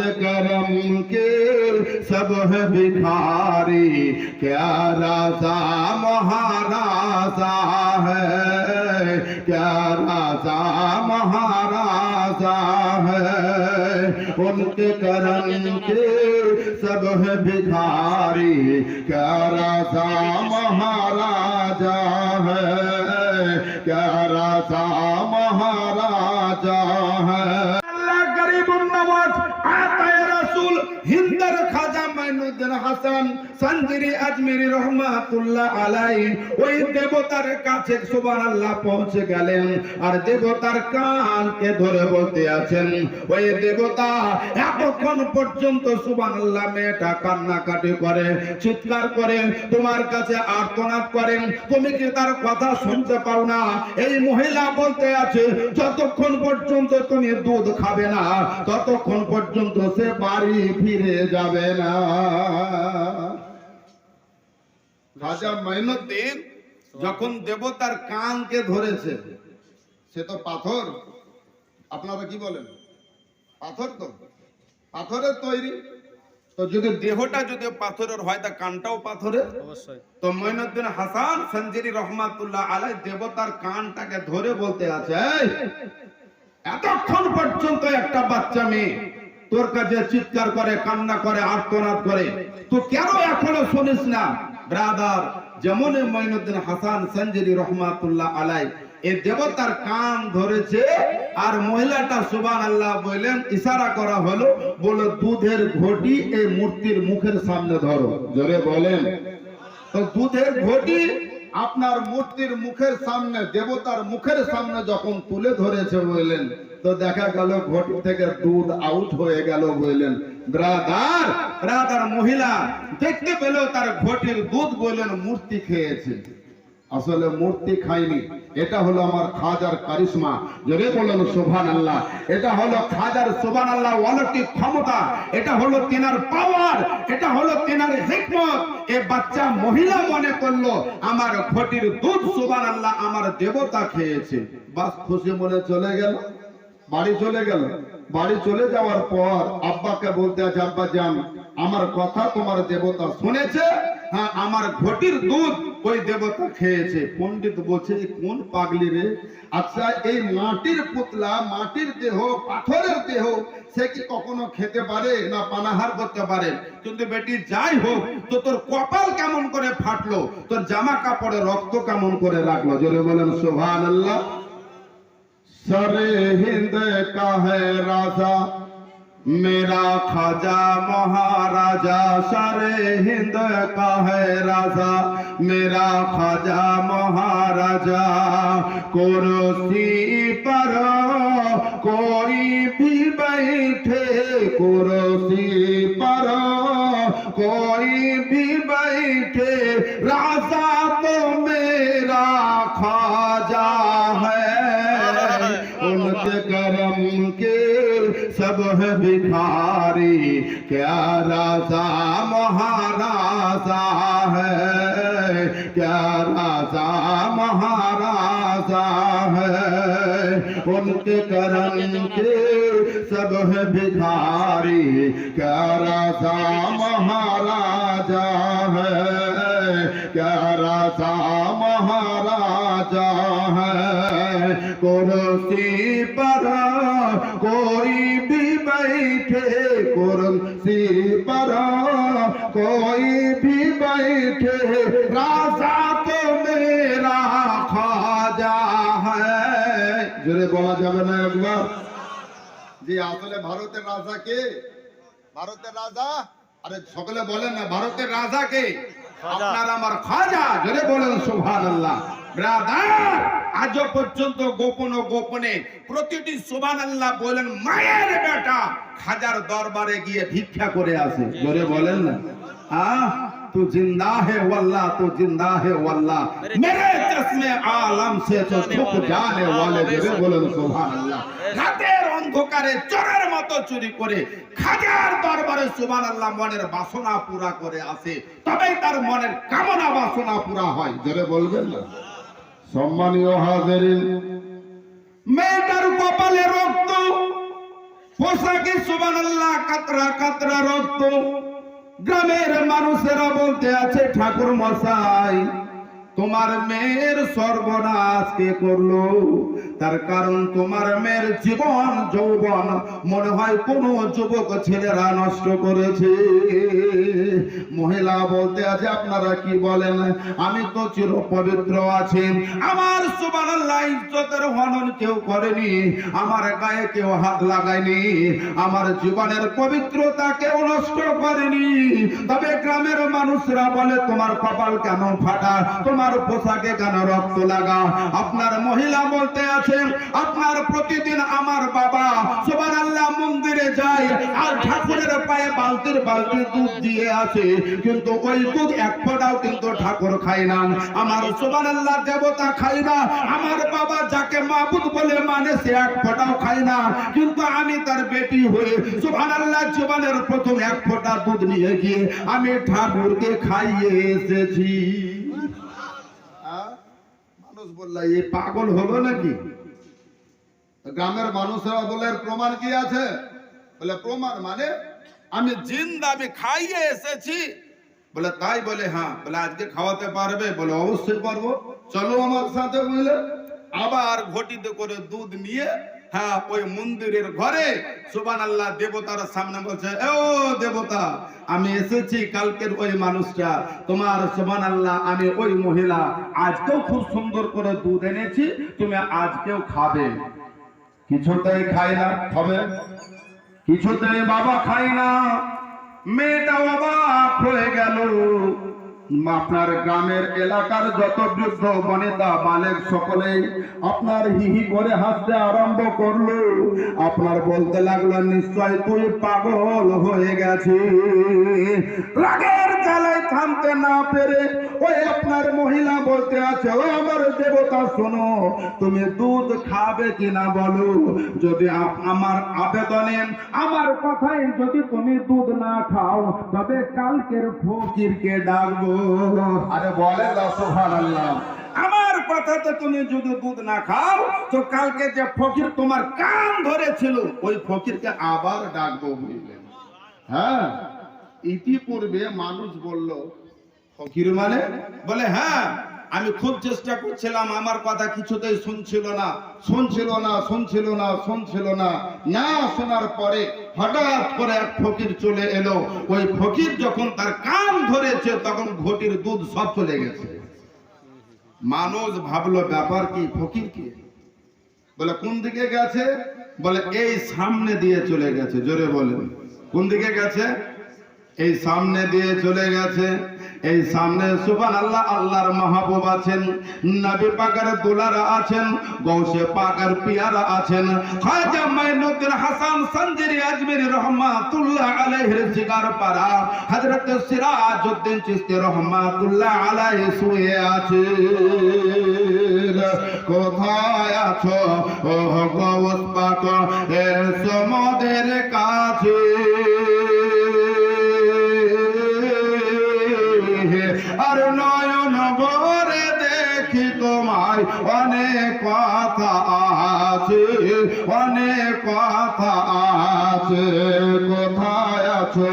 करम के सब है भिखारी। क्या राजा महाराजा है। क्या राजा महाराजा है। उनके करम के सब है भिखारी। क्या राजा महाराजा है। क्या राजा महाराजा গরিবুন নওয়াজ হাসান সঞ্জিরি আজমিরি রহমাতুল্লাহ আলাই। ওই দেবতার কাছে সুবহানাল্লাহ পৌঁছে গেলেন আর দেবতার কানকে ধরে বলতে আছেন, ওই দেবতা, এতক্ষণ পর্যন্ত সুবহানাল্লাহ মেয়েটা কান্নাকাটি করে, চিৎকার করে, তোমার কাছে আর্তনাদ করেন তুমি কি তার কথা শুনতে পাও না? এই মহিলা বলতে আছে, যতক্ষণ পর্যন্ত তুমি দুধ খাবে না, ততক্ষণ পর্যন্ত সে বাড়ি ফিরে যাবে না। রাজা মঈনুদ্দিন যখন দেবতার কানকে ধরেছে সে তো পাথর। আপনারা কি বলেন? পাথর তো। পাথরের তৈরি। তো যদি দেহটা যদি পাথরের হয় তা কানটাও পাথরের। অবশ্যই। তো মঈনুদ্দিন হাসান সঞ্জিরি রহমাতুল্লাহ আলাই দেবতার কানটাকে ধরে বলতে আছে এতক্ষণ পর্যন্ত একটা বাচ্চা মেয়ে তোর কাছে চিৎকার করে, কান্না করে, আর্তনাদ করে। তো কেন এখনও শুনিস না? ব্রাদার যেমন মঈনুদ্দিন হাসান সঞ্জিরি রহমাতুল্লাহ আলাই, এই দেবতার কান ধরেছে আর মহিলাটা সুবান আল্লাহ বললেন, ইশারা করা হলো, বলো দুধের ঘটি এই মূর্তির মুখের সামনে ধরো। জোরে বলেন। তো দুধের ঘটি আপনার মূর্তির মুখের সামনে, দেবতার মুখের সামনে যখন তুলে ধরেছে বললেন তো দেখা গেল ঘটি থেকে দুধ আউট হয়ে গেল বললেন, ব্রাদার ব্রাদার মহিলা, দেখতে পেল তার ঘটির দুধ বললেন মূর্তি খেয়েছে। আসলে মূর্তি খাইনি এটা হলো আমার খাজার কারিশমা। জোরে বলেন সোভান আল্লাহ এটা হলো খাজার সোভান আল্লাহ অলৌকিক ক্ষমতা। এটা হলো তিনার পাওয়ার এটা হলো তিনার হিকমত। এ বাচ্চা মহিলা মনে করল, আমার ঘটির দুধ সোভান আল্লাহ আমার দেবতা খেয়েছে। বাস খুশি মনে চলে গেল। বাড়ি চলে গেল। বাড়ি চলে যাওয়ার পর আব্বাকে বলতে আছে, আব্বা যান আমার কথা তোমার দেবতা শুনেছে? হ্যাঁ আমার ঘটির দুধ ওই দেবতা খেয়েছে। পণ্ডিত বলছে কোন পাগলি রে? আচ্ছা এই মাটির পুতলা, মাটির দেহ, পাথরের দেহ, সে কি কখনো খেতে পারে না পানাহার করতে পারে? কিন্তু বেটি, যাই হোক, তো তোর কপাল কেমন করে ফাটলো? তোর জামা কাপড়ে রক্ত কেমন করে রাখল জোরে বলেন সোভান আল্লাহ सरे हिंद का है राजा मेरा खाजा महाराजा सरे हिंद का है राजा मेरा खाजा महाराजा कुर्सी पर कोई भी बैठे कुर्सी पर कोई भी बैठे राजा भारी क्या राजा महाराजा है। क्या सा महाराजा है। उनके करण के सब है भिखारी। क्या सा महाराजा है। क्या सा महाराजा है। করছি পারা কইবি বাইঠে করছি পারা কইবি বাইঠে রাজা তো মেরা খাজা হ্যাঁ বলা যাবে না একবার? যে আসলে ভারতের রাজা কে? ভারতের রাজা? আরে সকলে বলেন না ভারতের রাজা কে? আপনার আমার খাজা জোরে বলেন সুবহানাল্লাহ। ব্রাদার! আজও পর্যন্ত গোপন ও গোপনে প্রতিটি সোবান আল্লাহ বলেন, মায়ের বেটা খাজার দরবারে গিয়ে ভিক্ষা করে আসে। জোরে বলেন না। চুরি করে মনের বাসনা পুরা করে আসে। তবে তার মনের কামনা বাসনা পুরা হয়। বলবেন না? সম্মানীয় হাজারিন, মেয়েটার কপালে রক্ত, পোশাকে সুবান কাতরা কাতরা রক্ত। গ্রামের মানুষেরা বলতে আছে ঠাকুর মশাই তোমার মেয়ের সর্বনাশ কে করল? তার কারণ তোমার মেয়ের জীবন, যৌবন, মনে হয় কোন যুবক ছেলেরা নষ্ট করেছে। মহিলা বলতে আছে, আপনারা কি বলেন? আমি তো চির পবিত্র আছি। আমার সুবহানাল্লাহ ইজ্জতের হনন কেউ করেনি। আমার গায়ে কেউ হাত লাগায়নি। আমার জীবনের পবিত্রতা কেউ নষ্ট করেনি। তবে গ্রামের মানুষরা বলে, তোমার কপাল কেন ফাটা? তোমার পোশাকে কেন রক্ত লাগা। আপনার মহিলা বলতে আছে, আপনার প্রতিদিন আমার বাবা সুবহানাল্লাহ মন্দিরে যায় আর ঠাকুরের পায়ে বালতির বালতি দুধ দিয়ে আসে। কিন্তু ওই দুধ এক ফোঁটাও কিন্তু ঠাকুর খায় না। আমার সুবহানাল্লাহ দেবতা খায় না, আমার বাবা যাকে মাবুদ বলে মানে সে এক ফোঁটাও খায় না। কিন্তু আমি তার বেটি হয়ে সুবহানাল্লাহ জীবনের প্রথম এক ফোঁটা দুধ নিয়ে গিয়ে আমি ঠাকুরকে খাইয়ে এসেছি? বললে এই পাগল হলো নাকি? গ্রামের মানুষরা বলে প্রমাণ কি আছে? বলে, প্রমাণ মানে আমি জিন্দা আমি খাইয়ে এসেছি। বলে, তাই বলে হ্যাঁ। বলে, আজকে খাওয়াতে পারবে? বলে, অবশ্যই পারব। চলো আমার সাথে বুঝলে আবার ঘটিতে করে দুধ নিয়ে হ্যাঁ ওই মন্দিরের ঘরে সুবান আল্লাহ দেবতার সামনে বলছে ও দেবতা, আমি এসেছি কালকের ওই মানুষটা। তোমার সুবান আল্লাহ আমি ওই মহিলা। আজকেও খুব সুন্দর করে দুধ এনেছি, তুমি আজকেও খাবে। কিছুতেই খাই না হবে কিছুতেই বাবা খাই না। মেয়েটা অবাক হয়ে গেল। আপনার গ্রামের এলাকার যত বৃদ্ধ বনিতা বালেক সকলে আপনার হিহি করে হাসতে আরম্ভ করল। আপনার বলতে লাগল, নিশ্চয় তুই পাগল হয়ে গেছে রাগের জ্বালায় থামতে না পেরে ওই আপনার মহিলা বলতে আছে, ও আমার দেবতা, শোনো, তুমি দুধ খাবে কিনা বলো? যদি আমার আবেদনে, আমার কথাই যদি তুমি দুধ না খাও, তবে কালকের ফকিরকে ডাকবো। আরে বলে সুবহানাল্লাহ। আমার কথাতে তুমি যদি দুধ না খাও, তো কালকে যে ফকির তোমার কান ধরেছিল, ওই ফকিরকে আবার ডাকবো বুঝলেন হ্যাঁ? ইতিপূর্বে মানুষ বলল, ফকির মানে? বলে হ্যাঁ আমি খুব চেষ্টা করছিলাম, আমার কথা কিছুতেই শুনছিল না। শুনছিল না শুনছিল না শুনছিল না। না শোনার পরে হঠাৎ করে এক ফকির চলে এলো। ওই ফকির যখন তার কান ধরেছে, তখন ঘটির দুধ সব চলে গেছে। মানুষ ভাবলো, ব্যাপার কি, ফকির কি? বলে, কোন দিকে গেছে? বলে, এই সামনে দিয়ে চলে গেছে। জোরে বলেন, কোন দিকে গেছে? এই সামনে দিয়ে চলে গেছে। এই সামনে সুবান আল্লাহ আল্লাহর মাহবুব আছেন, নবী পাকের দুলারা আছেন, গৌসে পাকের পিয়ারা আছেন। খাজা মাইনুদ্দিন হাসান সঞ্জিরি আজমিরি রহমাতুল্লাহ আলাইহির জিগার পারা হযরত সিরাজউদ্দিন চিশতি রহমাতুল্লাহ আলাইহি শুয়ে আছে। কোথায় আছো? ও গৌস পাক, এসো মোদের কাছে। কোথায় আছো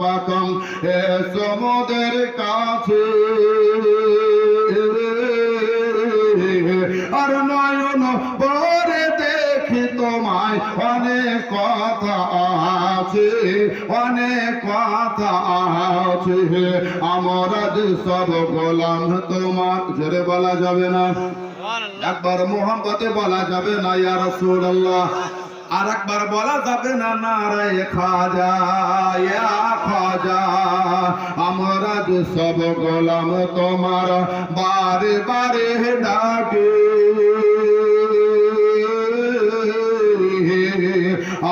পাকম এ সমুদের কাছে। আর নয়ন পরে দেখি তোমায় অনেক কথা আছে অনেক কথা আছে। আমরা যে সব গোলাম তোমার জোরে বলা যাবে না? একবার মোহাম্মতে বলা যাবে না ইয়া রাসূলুল্লাহ। আর একবার বলা যাবে না, নারায় খাজা, ইয়া খাজা, আমরা যে সব গোলাম তোমার বারে বারে ডাকে।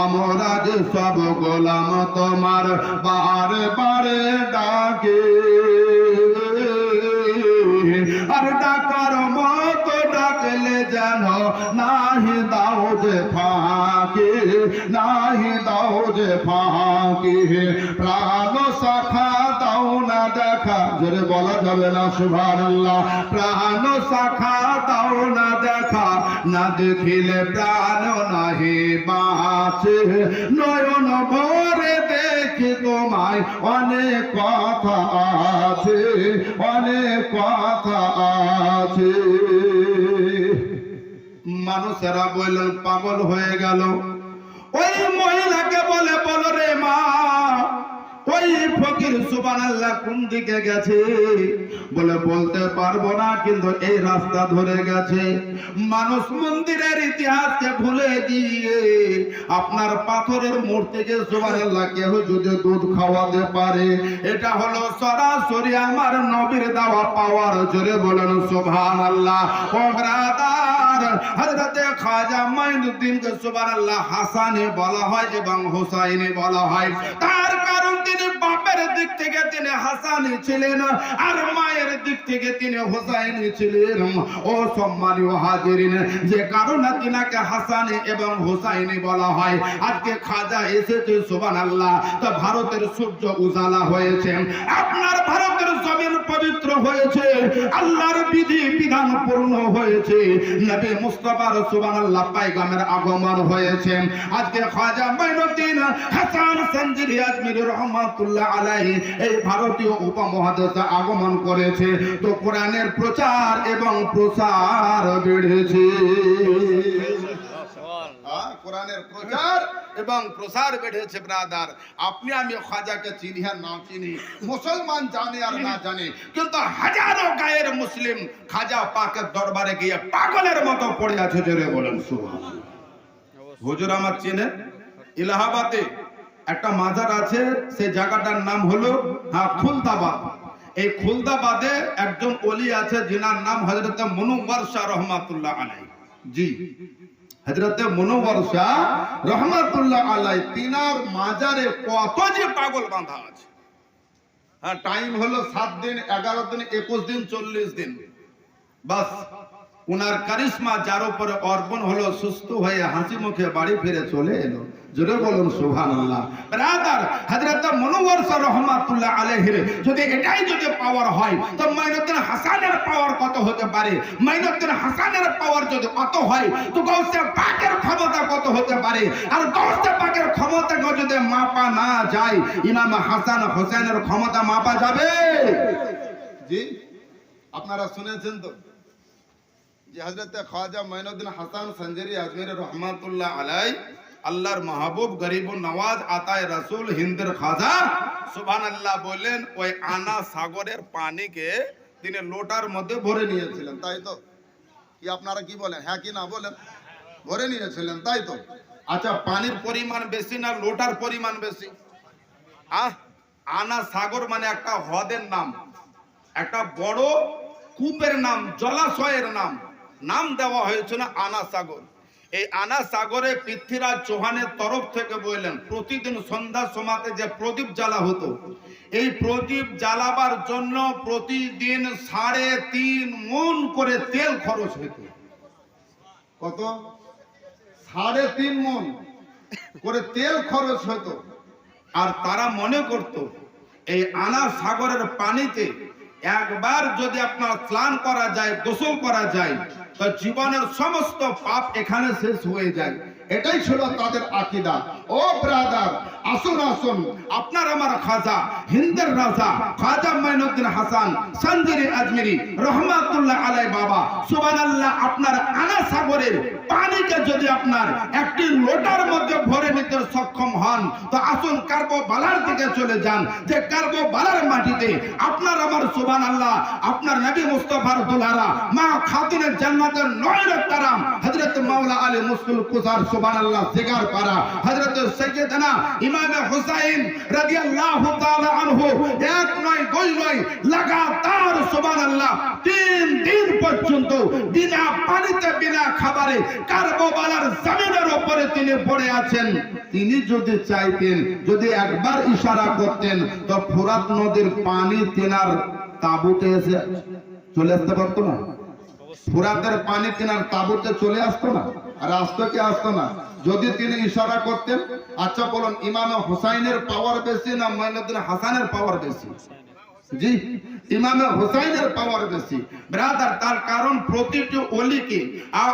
আমরা যে সব গোলাম তোমার বারে বারে ডাকে। আর ডাকার মতো ডাকলে যেন নাহি দাও যে ফাঁকে, নাহি দাও যে ফাঁকে। প্রাণ শাখা দাও না দেখা, জোরে বলা যাবে না, সুবহানাল্লাহ। প্রাণ শাখা দাও না দেখা, না দেখিলে প্রাণ নাহি বাঁচে। নয়ন ভরে দেখি তোমায়, অনেক কথা আছে, অনেক কথা আছে। মানুষেরা বললেন, পাগল হয়ে গেল। ওই মহিলাকে বলে, বলো রে মা, ওই ফকির সুবান আল্লাহ কোন দিকে গেছে? বলে, বলতে পারব না, কিন্তু এই রাস্তা ধরে গেছে। মানুষ মন্দিরের ইতিহাসকে ভুলে গিয়ে আপনার পাথরের মূর্তিকে সুবান আল্লাহ কেহ যদি দুধ খাওয়াতে পারে, এটা হলো সরাসরি আমার নবীর দেওয়া পাওয়ার জোরে বলেন সুবহান আল্লাহ হাসানে বলা হয় এবং হোসাইনে বলা হয়। তার কারণ তিনি বাপের দিক থেকে তিনি হাসানি ছিলেন, আর মায়ের দিক থেকে তিনি হুসাইনি ছিলেন। ও সম্মানীয় হাজিরিন, যে কারণে তিনাকে হাসানি এবং হুসাইনি বলা হয়। আজকে খাজা এসেছে, সুবহানাল্লাহ, তো ভারতের সূর্য উজালা হয়েছে। আপনার ভারতের জমিন পবিত্র হয়েছে, আল্লাহর বিধি বিধান পূর্ণ হয়েছে। নবী মুস্তাফার সুবহানাল্লাহ পায়গামের আগমন হয়েছে। আজকে খাজা মাইনুদ্দিন হাসান সঞ্জিরি আজমিরি রহমাতুল্লাহ আলাইহি এই ভারতীয় উপমহাদেশে আগমন করেছে। তো কোরআনের প্রচার এবং প্রসার বেড়েছে। হ্যাঁ, প্রচার এবং প্রসার বেড়েছে ব্রাদার আপনি আমি চিনি আর না চিনি মুসলমান জানে আর না জানে কিন্তু হাজারো গায়ের মুসলিম দরবারে গিয়ে পাগলের মতো পড়ে বলেন চেনেন ইলাহাবাদে একটা মাজার আছে, সেই জায়গাটার নাম হলো হ্যাঁ খুলদাবাদ। এই খুলদাবাদে একজন অলি আছে, যিনার নাম হযরত মুনওয়ার শাহ রহমাতুল্লাহ আলাই জি, হযরত মুনওয়ার শাহ রহমাতুল্লাহ আলাই তিনার মাজারে কত যে পাগল বাঁধা আছে। হ্যাঁ টাইম হলো সাত দিন, এগারো দিন, একুশ দিন, চল্লিশ দিন। বাস, উনার কারিশমা, যার উপরে অর্পণ হলো, সুস্থ হয়ে হাসি মুখে বাড়ি ফিরে চলে এলো। জোরে বলুন, সুবহানাল্লাহ। ব্রাদার হযরত মনোয়ার রহমাতুল্লাহ আলাইহির, যদি এটাই যদি পাওয়ার হয়, তো মাইনুদ্দিন হাসানের পাওয়ার কত হতে পারে? মাইনুদ্দিন হাসানের পাওয়ার যদি কত হয়, তো গৌসে পাকের ক্ষমতা কত হতে পারে? আর গৌসে পাকের ক্ষমতাকে যদি মাপা না যায়, ইমাম হাসান হোসেনের ক্ষমতা মাপা যাবে? জি, আপনারা শুনেছেন তো যে হজরত খাজা মঈনুদ্দিন হাসান সঞ্জরি আজমির রহমাতুল্লাহ আলাই আল্লাহর মাহবুব গরিব নওয়াজ আতায় রাসূল হিন্দের খাজা সুবহানাল্লাহ বললেন, ওই আনা সাগরের পানিকে তিনি লোটার মধ্যে ভরে নিয়েছিলেন নিয়েছিলেন, তাই তো? কি আপনারা কি বলেন? হ্যাঁ কি না বলেন? ভরে নিয়েছিলেন, তাই তো? আচ্ছা পানির পরিমাণ বেশি না লোটার পরিমাণ বেশি? আহ, আনা সাগর মানে একটা হ্রদের নাম, একটা বড় কূপের নাম, জলাশয়ের নাম নাম দেওয়া হয়েছিল আনা সাগর। এই আনা সাগরে পৃথ্বীরাজ চৌহানের তরফ থেকে বললেন, প্রতিদিন সন্ধ্যার সময়তে যে প্রদীপ জ্বালা হতো, এই প্রদীপ জ্বালাবার জন্য প্রতিদিন সাড়ে তিন মন করে তেল খরচ হতো কত? সাড়ে তিন মন করে তেল খরচ হতো আর তারা মনে করত, এই আনা সাগরের পানিতে একবার যদি আপনার স্নান করা যায়, গোসল করা যায় তো জীবনের সমস্ত পাপ এখানে শেষ হয়ে যায়। এটাই ছিল তাদের আকিদা। ও ব্রাদার আসুন আসুন। আপনার আমার খাজা, হিন্দের রাজা, খাজা মাইনুদ্দিন হাসান সঞ্জিরি আজমিরি, রহমাতুল্লাহ আলাই বাবা, সুবহানাল্লাহ, আপনার আনা সাগরের পানিকে যদি আপনার একটি লোটার মধ্যে ভরে নিতে সক্ষম হন, তো আসুন কার্বো বালার দিকে চলে যান। যে কার্বো বালার মাটিতে আপনার আমার সুবহানাল্লাহ, আপনার নবী মুস্তাফার দুলারা, মা খাতুনের জান্নাতের নয় তারাম, হযরত মাওলা আলী মুসকুল কুসার সুবহানাল্লাহ, জিগার পারা হযরত সাইয়্যিদানা ইমামে হুসাইন রাদিয়াল্লাহু তাআলা আনহু এক নয়, দুই নয়, লাগাতার সুবহানাল্লাহ তিন দিন পর্যন্ত বিনা পানিতে, বিনা খাবারে কারবালার জমিনের উপরে তিনি পড়ে আছেন। তিনি যদি চাইতেন, যদি একবার ইশারা করতেন, তো ফোরাত নদীর পানি তেনার তাঁবুতে এসে চলে আসতে পারতো না। ফোরাতের পানি তেনার তাঁবুতে চলে আসতো না, আর আসতো কি আসতো না? যদি তিনি ইশারা করতেন আচ্ছা বলুন, ইমাম হোসাইনের পাওয়ার বেশি না মাইনুদ্দিন হাসানের পাওয়ার বেশি? জি, ইমামে হুসাইনের পাওয়ার বেশি। ব্রাদার তার কারণ প্রতিটি অলিকে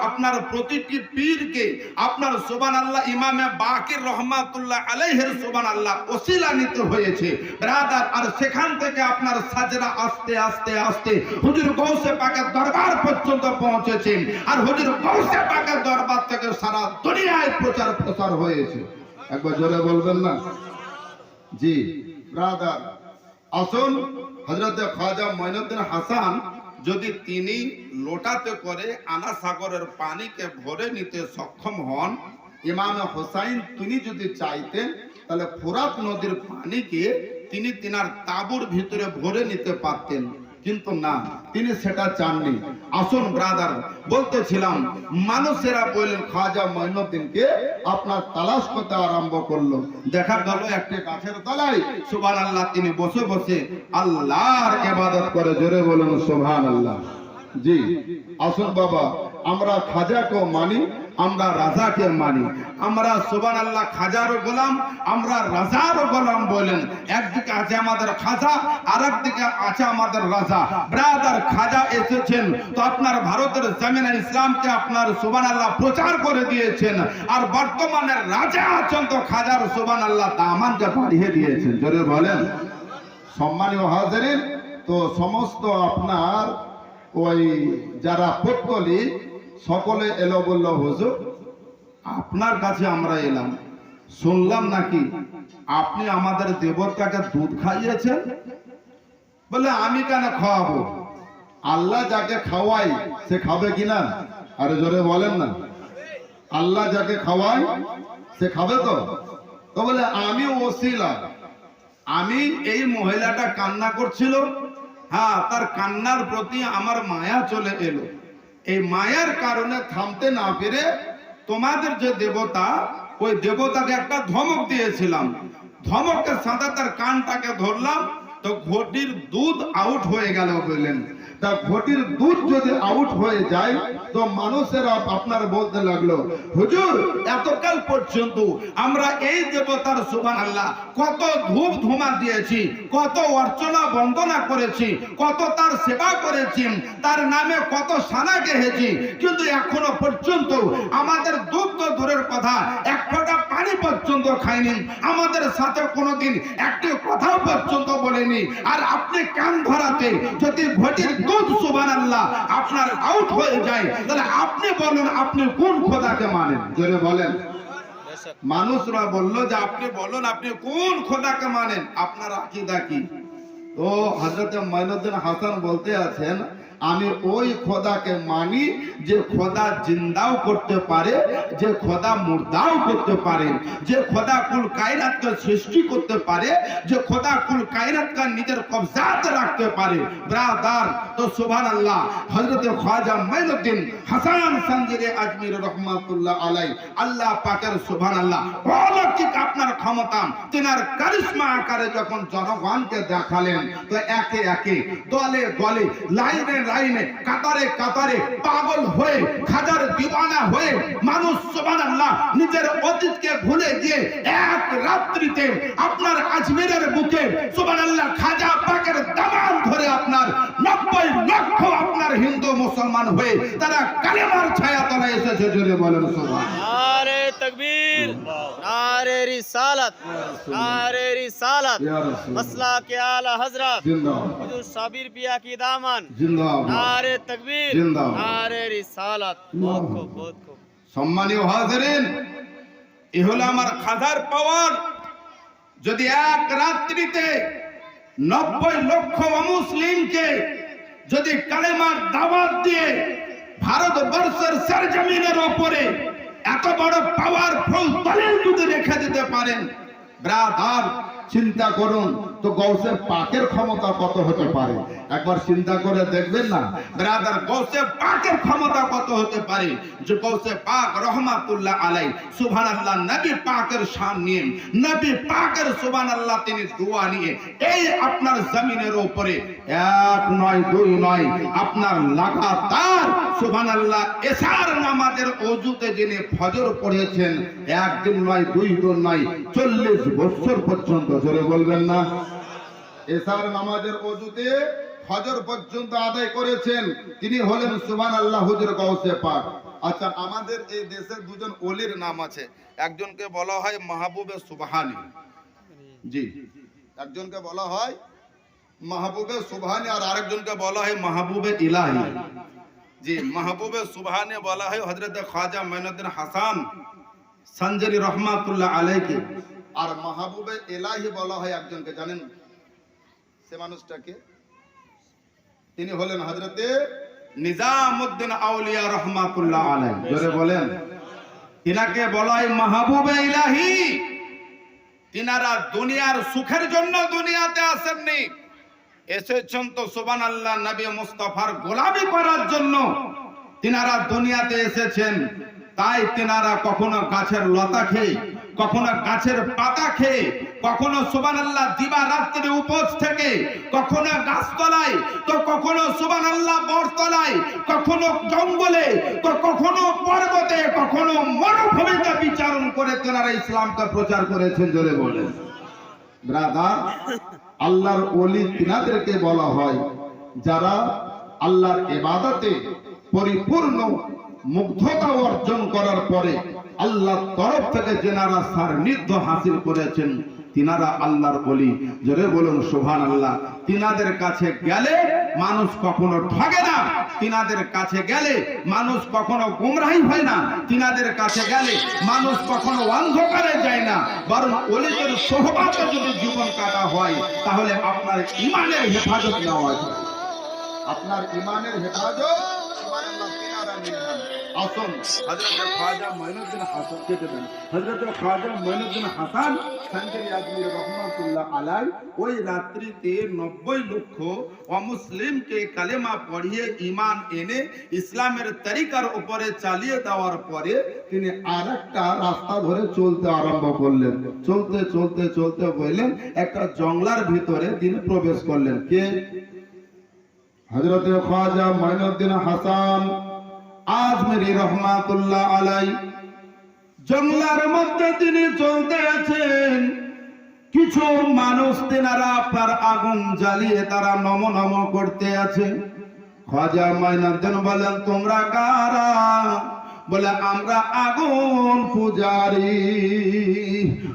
আপনার প্রতিটি পীরকে, আপনার সুবান আল্লাহ ইমামে বাকির রহমাতুল্লাহ আলাইহের সুবান আল্লাহ ওসিলা নিতে হয়েছে। ব্রাদার আর সেখান থেকে আপনার সাজরা আস্তে আস্তে আস্তে হুজুর গৌসে পাকের দরবার পর্যন্ত পৌঁছেছে। আর হুজুর গৌসে পাকের দরবার থেকে সারা দুনিয়ায় প্রচার প্রসার হয়েছে। একবার জোরে বলবেন না? জি ব্রাদার আসুন। হজরতে খাজা মঈনুদ্দিন হাসান যদি তিনি লোটাতে করে আনা সাগরের পানিকে ভরে নিতে সক্ষম হন, ইমাম হোসাইন তিনি যদি চাইতেন, তাহলে ফোরাত নদীর পানিকে তিনি তিনার তাবুর ভিতরে ভরে নিতে পারতেন। কিন্তু না, তিনি সেটা চাননি। আসুন ব্রাদার বলতেছিলাম, মানুষেরা বললেন খাজা মঈনুদ্দিনকে আপনার তালাশ করতে আরম্ভ করল। দেখা গেল একটি গাছের তলায় সুবান আল্লাহ তিনি বসে বসে আল্লাহর ইবাদত করে জোরে বলুন সুবহান আল্লাহ জি, আসুন বাবা, আমরা খাজাকেও মানি আমরা রাজাকে মানি আমরা সুবান আল্লাহ খাজারও গোলাম, আমরা রাজারও গোলাম বলেন। একদিকে আছে আমাদের খাজা আর একদিকে আছে আমাদের রাজা। ব্রাদার খাজা এসেছেন তো আপনার ভারতের জমিনে ইসলামকে আপনার সুবান আল্লাহ প্রচার করে দিয়েছেন। আর বর্তমানে রাজা আছেন তো খাজার সুবান আল্লাহ দামানকে বাড়িয়ে দিয়েছেন। জোরে বলেন। সম্মানীয় হাজারিন, তো সমস্ত আপনার ওই যারা পত্তলি সকলে এলো, বলল, হুজুর, আপনার কাছে আমরা এলাম। শুনলাম নাকি আপনি আমাদের দেবতাকে দুধ খাইয়েছেন? বলে, আমি কেন খাওয়াবো? আল্লাহ যাকে খাওয়াই সে খাবে কিনা আরে জোরে বলেন না। আল্লাহ যাকে খাওয়াই সে খাবে তো? তো বলে, আমি ওসিলা। আমি এই মহিলাটা কান্না করছিল। হ্যাঁ তার কান্নার প্রতি আমার মায়া চলে এলো। এই মায়ার কারণে থামতে না পেরে তোমাদের যে দেবতা, ওই দেবতাকে একটা ধমক দিয়েছিলাম। ধমকের সাথে তার কানটাকে ধরলাম, তো ঘটির দুধ আউট হয়ে গেল বললেন। তা ঘটির দুধ যদি আউট হয়ে যায়, তো মানুষেরা আপনার বলতে লাগল, হুজুর, এতকাল পর্যন্ত আমরা এই দেবতার সুবান আল্লাহ কত ধূপ ধুমা দিয়েছি, কত অর্চনা বন্দনা করেছি, কত তার সেবা করেছি, তার নামে কত সানা গেহেছি, কিন্তু এখনও পর্যন্ত আমাদের দুধ তো দূরের কথা, এক ফোঁটা পানি পর্যন্ত খায়নি আমাদের সাথে কোনোদিন একটি কথাও পর্যন্ত বলেনি, আর আপনি কান ধরাতে যদি ঘটির দুধ সুবান আল্লাহ আপনার আউট হয়ে যায়। তাহলে আপনি বলুন, আপনি কোন খোদাকে মানেন? জোরে বলেন। মানুষরা বলল যে, আপনি বলুন, আপনি কোন খোদাকে মানেন? আপনার আকিদা কি? তো হজরত মাইনুদ্দিন হাসান বলতে আছেন আমি ওই খোদাকে মানি যে খোদা জিন্দাও করতে পারে, যে খোদা মুর্দাও করতে পারে, যে খোদা কুল কায়নাতকে সৃষ্টি করতে পারে, যে খোদা কুল কায়নাতকে নিজের কবজাতে রাখতে পারে। ব্রাদার, তো সুবহানাল্লাহ, হযরত খাজা মাইনুদ্দিন হাসান সঞ্জিরে আজমির রহমাতুল্লাহ আলাই, আল্লাহ পাকের সুবহানাল্লাহ, অলৌকিক আপনার ক্ষমতা, তিনার কারিশমা আকারে যখন জনগণকে দেখালেন, তো একে একে দলে দলে, লাইনে লাইনে কাতারে কাতারে পাগল হয়ে খাজার দিবানা হয়ে মানুষ সোমান আল্লাহ নিজের অতীতকে ভুলে গিয়ে এক রাত্রিতে আপনার আজমিরের বুকে সোমান আল্লাহ খাজা পাকের দামান ধরে আপনার নব্বই লক্ষ আপনার হিন্দু মুসলমান হয়ে তারা কালেমার ছায়া তারা এসেছে জুড়ে বলেন সোমান নারে তকবীর কে আলা হজরত সাবির পিয়া কি দামান? জিন্দাবাদ। এ আমার খাজার পাওয়ার। যদি এক রাত্রিতে নব্বই লক্ষ অমুসলিমকে যদি কালেমার দাওয়াত দিয়ে ভারতবর্ষের সরজমিনের ওপরে এত বড় পাওয়ার পাওয়ারফুল দলিল যদি রেখে দিতে পারেন চিন্তা করুন। তো গৌসের পাকের ক্ষমতা কত হতে পারে? একবার চিন্তা করে দেখবেন না। ব্রাদার পাকের ক্ষমতা কত হতে পারে? যে গৌসে পাক রহমাতুল্লাহ আলাই, সুবহানাল্লাহ, নবী পাকের নিয়ে, নবী পাকের সুবহানাল্লাহ তিনি দোয়া নিয়ে, এই আপনার জমিনের উপরে এক নয়, দুই নয়, আপনার লাগাতার নামাজের যিনি ফজর পড়েছেন নয় দুই চল্লিশ পর্যন্ত বলবেন না? নামাজের ফজর পর্যন্ত আদায় করেছেন, তিনি হলেন সুবহান আল্লাহ হুজুর পাক। আচ্ছা আমাদের এই দেশের দুজন ওলির নাম আছে। একজনকে বলা হয় মাহবুবে সুবহানি। জি, একজনকে বলা হয় মাহবুবে সুবহানি আর আরেকজনকে বলা হয় মাহবুবে ইলাহি। জি মাহবুবে সুবহানি বলা হয় হযরত খাজা মাইনুদ্দিন হাসান সঞ্জরি রহমাতুল্লাহ আলাইকে আর মাহবুবে এলাহি বলা হয় একজনকে জানেন? সে মানুষটাকে। তিনি হলেন হজরতে নিজামুদ্দিন আউলিয়া রহমাতুল্লাহ আলাই জোরে বলেন। তিনাকে বলা হয় মাহবুবে ইলাহি তিনারা দুনিয়ার সুখের জন্য দুনিয়াতে আসেননি। এসেছেন তো সুবান আল্লাহ নবী মুস্তফার গোলামি করার জন্য। তিনারা দুনিয়াতে এসেছেন, তাই তিনারা কখনো গাছের লতা খেয়ে, কখনো গাছের পাতা খেয়ে, কখনো সুবান আল্লাহ দিবা রাত্রে উপোস থেকে, কখনো গাছতলায়, তো কখনো সুবান আল্লাহ বরতলায় কখনো জঙ্গলে, তো কখনো পর্বতে, কখনো মরুভূমিতে বিচারণ করে তেনারা ইসলামকে প্রচার করেছেন, জোরে বলেন। ব্রাদার আল্লাহর ওলি তিনাদেরকে বলা হয়, যারা আল্লাহর এবাদাতে পরিপূর্ণ মুগ্ধতা অর্জন করার পরে আল্লাহর তরফ থেকে যেনারা সান্নিধ্য হাসিল করেছেন তিনারা আল্লাহর বলি জোরে বলুন সোভান আল্লাহ তিনাদের কাছে গেলে মানুষ কখনো ঠগে না। তিনাদের কাছে গেলে মানুষ কখনো গুমরাহি হয় না। তিনাদের কাছে গেলে মানুষ কখনো অন্ধকারে যায় না। বরং অলিদের সোহবাতে যদি জীবন কাটা হয়, তাহলে আপনার ইমানের হেফাজত নেওয়া যায় আপনার ইমানের হেফাজত আসুন খাজা মঈনুদ্দিন হাসান খাজা মঈনুদ্দিন হাসান আজমির আলাই ওই রাত্রিতে নব্বই লক্ষ অমুসলিমকে কালেমা পড়িয়ে এনে ইসলামের তরিকার উপরে চালিয়ে দেওয়ার পরে তিনি আর একটা রাস্তা ধরে চলতে আরম্ভ করলেন। চলতে চলতে চলতে বললেন, একটা জংলার ভিতরে তিনি প্রবেশ করলেন। কে? হজরত খাজা মাইনুদ্দিন হাসান। আলাই। জঙ্গলার মধ্যে তিনি চলতে আছেন। কিছু মানুষ তেনারা আপনার আগুন জ্বালিয়ে তারা নম নম করতে আছে খাজা মাইনাদ্দিন বলেন, তোমরা কারা? বলে, আমরা আগুন পূজারি।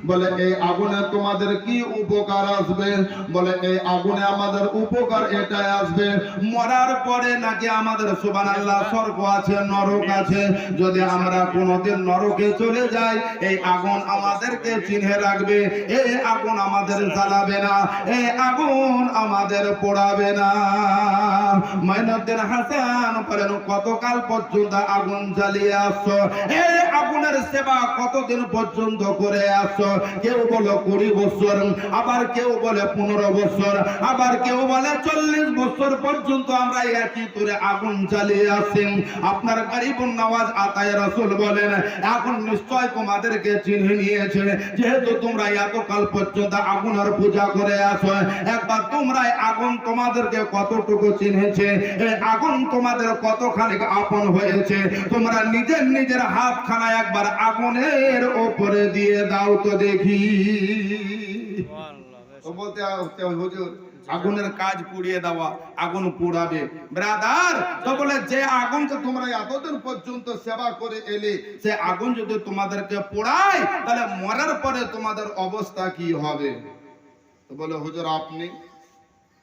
বলে, এই আগুনে তোমাদের কি উপকার আসবে? বলে, এই আগুনে আমাদের উপকার এটাই আসবে। মরার পরে নাকি আমাদের সুবান আল্লাহ স্বর্গ আছে, নরক আছে। যদি আমরা কোনোদিন নরকে চলে যাই, এই আগুন আমাদেরকে চিনে রাখবে। এই আগুন আমাদের জ্বালাবে না এই আগুন আমাদের পোড়াবে না। মাইনুদ্দিন হাসান বলেন, কতকাল পর্যন্ত আগুন জ্বালিয়ে আসছো এই আগুনের সেবা কতদিন পর্যন্ত করে আসছো কেউ কুড়ি বছর, আবার কেউ বলে পনেরো বছর, আবার কেউ বলে চল্লিশ বছর পর্যন্ত আমরা একই আগুন চালিয়ে আসি আপনার নওয়াজ আতায় বলেন নিশ্চয় তোমাদেরকে চিনে নিয়েছে। যেহেতু তোমরা এতকাল পর্যন্ত আগুনের পূজা করে আসো একবার তোমরা আগুন তোমাদেরকে কতটুকু চিনেছে আগুন তোমাদের কতখানি আপন হয়েছে? তোমরা নিজের নিজের হাতখানা একবার আগুনের ওপরে দিয়ে দাও তো দেখি। বলতে হুজুর আগুনের কাজ পুড়িয়ে দেওয়া আগুন পুড়াবে। ব্রাদার তো বলে যে আগুনকে তোমরা এতদিন পর্যন্ত সেবা করে এলে সে আগুন যদি তোমাদেরকে পোড়ায় তাহলে মরার পরে তোমাদের অবস্থা কি হবে? তো বলে হুজুর আপনি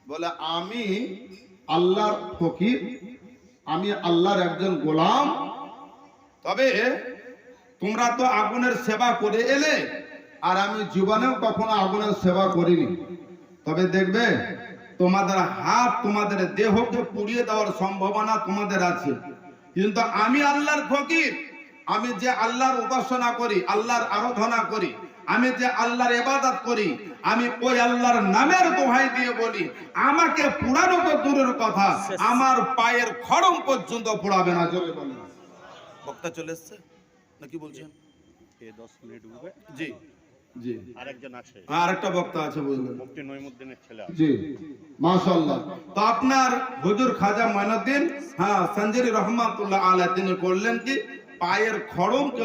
বলে আমি আল্লাহর ফকির আমি আল্লাহর একজন গোলাম তবে তোমরা তো আগুনের সেবা করে এলে আর আমি জীবনেও কখনো আগুনের সেবা করিনি। তবে দেখবে তোমাদের হাত তোমাদের দেহকে পুড়িয়ে দেওয়ার সম্ভাবনা তোমাদের আছে। কিন্তু আমি আল্লাহর ফকির আমি যে আল্লাহর উপাসনা করি আল্লাহর আরাধনা করি আমি যে আল্লাহর ইবাদত করি আমি ওই আল্লাহর নামের দোহাই দিয়ে বলি আমাকে পুরানো তো দূরের কথা আমার পায়ের খড়ম পর্যন্ত পোড়াবে না জোরে বলেন। বক্তা চলে এসছে? নাকি বলছেন? দশ মিনিট জি। জি। আরেকজন আছে আর একটা বক্তা আছে বুঝলেন মুফতি নইমুদ্দিনের ছেলে। জি। মাশাআল্লাহ। তো আপনার হুজুর খাজা মঈনুদ্দিন হ্যাঁ সঞ্জরি রহমাতুল্লাহ আলাহ তিনি করলেন কি? পায়ের খড়মকে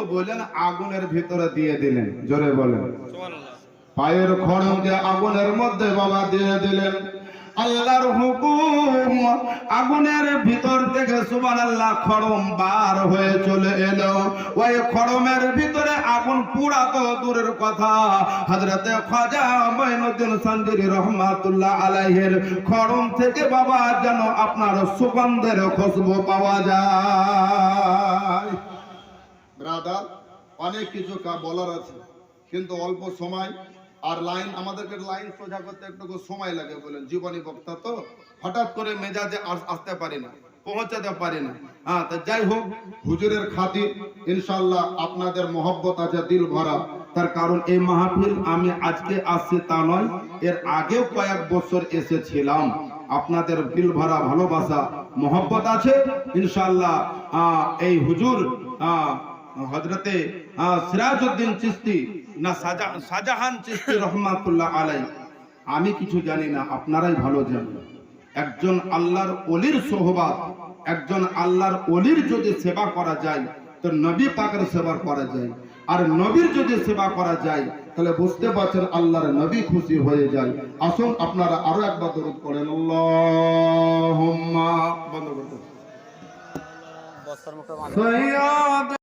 আগুনের ভিতরে দিয়ে দিলেন। জোরে বলেন। সুবহানাল্লাহ। পায়ের খড়মকে আগুনের মধ্যে বাবা দিয়ে দিলেন। আল্লাহর হুকুম আগুনের ভিতর থেকে সুবান আল্লাহ খড়ম বার হয়ে চলে এলো। ওই খড়মের ভিতরে আগুন পুরা তো দূরের কথা। হজরতে খাজা মঈনুদ্দিন সঞ্জুরি রহমাতুল্লাহ আলাইহের খড়ম থেকে বাবা যেন আপনার সুগন্ধের খুশবু পাওয়া যায়। ব্রাদার, অনেক কিছু বলার আছে, কিন্তু অল্প সময় আর লাইন, আমাদেরকে লাইন সোজা করতে একটু সময় লাগে বলেন, জীবনী বক্তা তো। হঠাৎ করে মেজাজে আসতে পারি না, পৌঁছাতে পারি না। হ্যাঁ তো যাই হোক, হুজুরের খাতির ইনশাল্লাহ আপনাদের মহব্বত আছে দিল ভরা। তার কারণ এই মাহফিল আমি আজকে আসছি তা নয়, এর আগেও কয়েক বছর এসেছিলাম। আপনাদের দিল ভরা ভালোবাসা, মোহব্বত আছে ইনশাল্লাহ এই হুজুর হজরতে সিরাজউদ্দিন চিস্তি না শাহজাহান চিস্তি রহমাতুল্লাহ আলাই। আমি কিছু জানি না আপনারাই ভালো জানেন। একজন আল্লাহর অলির সোহবাত একজন আল্লাহর অলির যদি সেবা করা যায় তো নবী পাকের সেবা করা যায়। আর নবীর যদি সেবা করা যায় তাহলে বুঝতে পারছেন আল্লাহর নবী খুশি হয়ে যায়। আসুন আপনারা আরও একবার দরুদ করেন আল্লাহুম্মা বন্ধ করতে